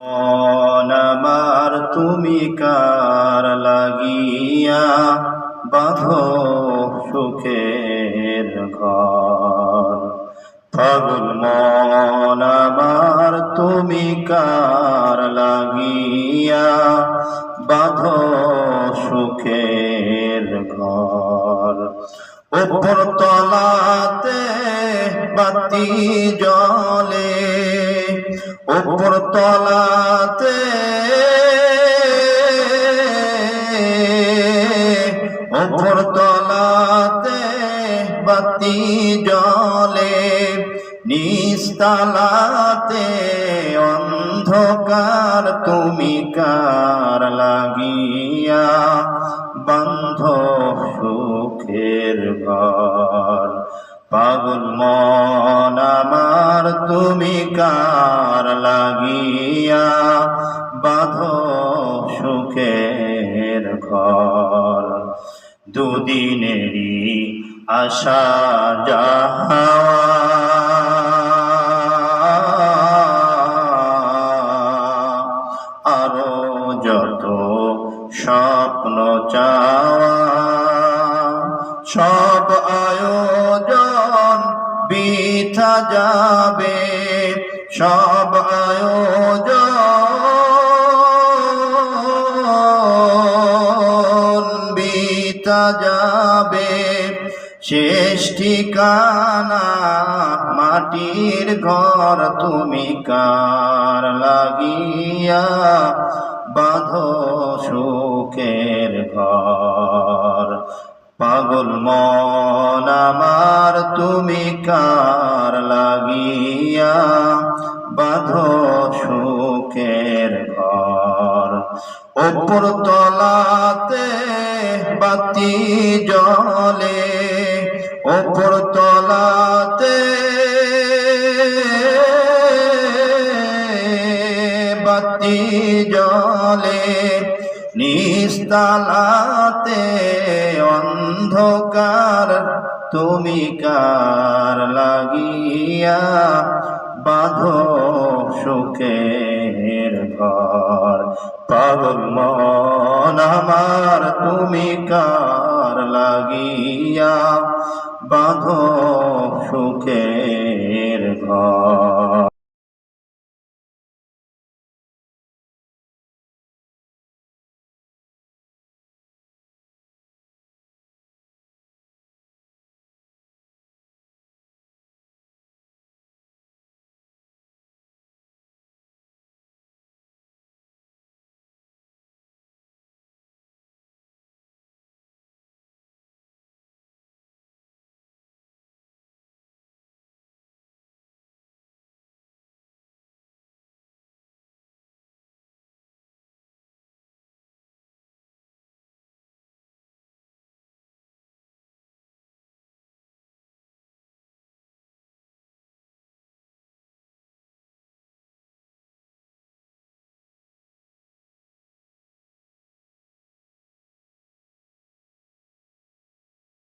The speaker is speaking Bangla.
আমার তুমি কার লাগিয়া বাঁধো সুখের ঘর? ফাগুন মন আমার তুমি কার লাগিয়া বাঁধো সুখের ঘর? উপর তলাতে বাতি জলে উপর তলাতে উপর তলাতে বাতি জলে নিস্তালাতে অন্ধকার তুমি কার লাগিয়া বন্ধ সুখের ঘর? পাগল মন আমার তুমি কার লাগিয়া বাঁধ সুখের ঘর। দুদিনেরই আশা যাওয়া আরও যত স্বপ্ন চাওয়া, সব আয়োজন বিথা যাবে। সব আয়োজন বিথা যাবে। শেষ ঠিকানা মাটির ঘর তুমি কার লাগিয়া বাঁধো সুখের ঘর। পাগল মন আমার তুমি কার লাগিয়া বাঁধো সুখের ঘর। ওপর তলাতে বাতি জলে ওপর তলাতে বাতি জলে নিস্তালাতে অন্ধকার, তুমি কার লাগিয়া বাঁধো সুখের ঘর। পাগল মন আমার তুমি কার লাগিয়া? বাঁধো